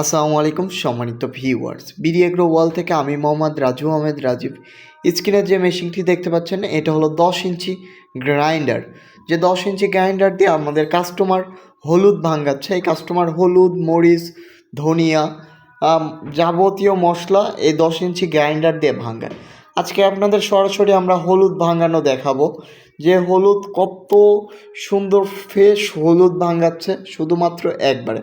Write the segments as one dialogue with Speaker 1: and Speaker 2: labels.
Speaker 1: আসসালামু আলাইকুম সম্মানিত ভিউয়ার্স। বিডি এগ্রো ওয়াল থেকে আমি মোহাম্মদ রাজু আহমেদ রাজীব। স্ক্রিনে যে মেশিনটি দেখতে পাচ্ছেন, এটা হলো দশ ইঞ্চি গ্রাইন্ডার। যে দশ ইঞ্চি গ্রাইন্ডার দিয়ে আমাদের কাস্টমার হলুদ ভাঙাচ্ছে। এই কাস্টমার হলুদ, মরিচ, ধনিয়া যাবতীয় মশলা এই দশ ইঞ্চি গ্রাইন্ডার দিয়ে ভাঙায়। আজকে আপনাদের সরাসরি আমরা হলুদ ভাঙানো দেখাবো। যে হলুদ কত সুন্দর ফ্রেশ হলুদ ভাঙাচ্ছে, শুধুমাত্র একবারে।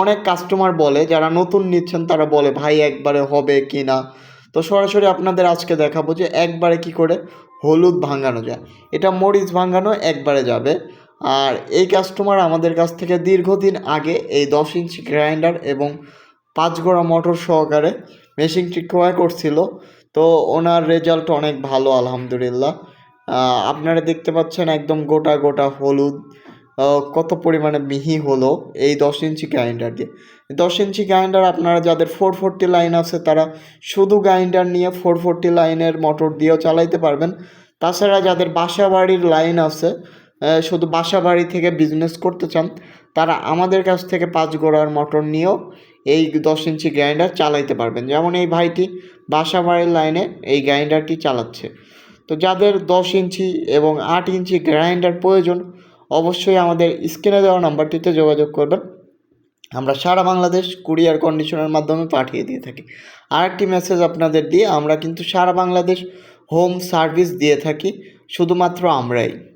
Speaker 1: অনেক কাস্টমার বলে, যারা নতুন নিচ্ছেন তারা বলে, ভাই, একবারে হবে কি না? তো সরাসরি আপনাদের আজকে দেখাবো যে একবারে কি করে হলুদ ভাঙানো যায়। এটা মরিচ ভাঙানো একবারে যাবে। আর এই কাস্টমার আমাদের কাছ থেকে দীর্ঘদিন আগে এই দশ ইঞ্চি গ্রাইন্ডার এবং পাঁচ গোড়া মোটর সহকারে মেশিনটি ক্রয় করছিল। তো ওনার রেজাল্ট অনেক ভালো, আলহামদুলিল্লাহ। আপনারা দেখতে পাচ্ছেন একদম গোটা গোটা হলুদ। কত পরিমাণে মিহি হলো এই দশ ইঞ্চি গ্রাইন্ডার দিয়ে দশ ইঞ্চি গ্রাইন্ডার আপনারা যাদের ফোর ফোরটি লাইন আছে, তারা শুধু গ্রাইন্ডার নিয়ে ফোর ফোরটি লাইনের মোটর দিয়েও চালাইতে পারবেন। তাছাড়া যাদের বাসা বাড়ির লাইন আছে শুধু বাসা বাড়ি থেকে বিজনেস করতে চান, তারা আমাদের কাছ থেকে পাঁচ গোড়ার মোটর নিয়েও এই দশ ইঞ্চি গ্রাইন্ডার চালাইতে পারবেন। যেমন এই ভাইটি বাসা বাড়ির লাইনে এই গ্রাইন্ডারটি চালাচ্ছে। তো যাদের দশ ইঞ্চি এবং আট ইঞ্চি গ্রাইন্ডার প্রয়োজন অবশ্যই আমাদের স্ক্রিনে দেওয়া নাম্বারটিতে যোগাযোগ করবেন। আমরা সারা বাংলাদেশ কুরিয়ার কন্ডিশনের মাধ্যমে পাঠিয়ে দিয়ে থাকি। আরেকটি মেসেজ আপনাদের দিয়ে আমরা কিন্তু সারা বাংলাদেশ হোম সার্ভিস দিয়ে থাকি। শুধুমাত্র আমরাই।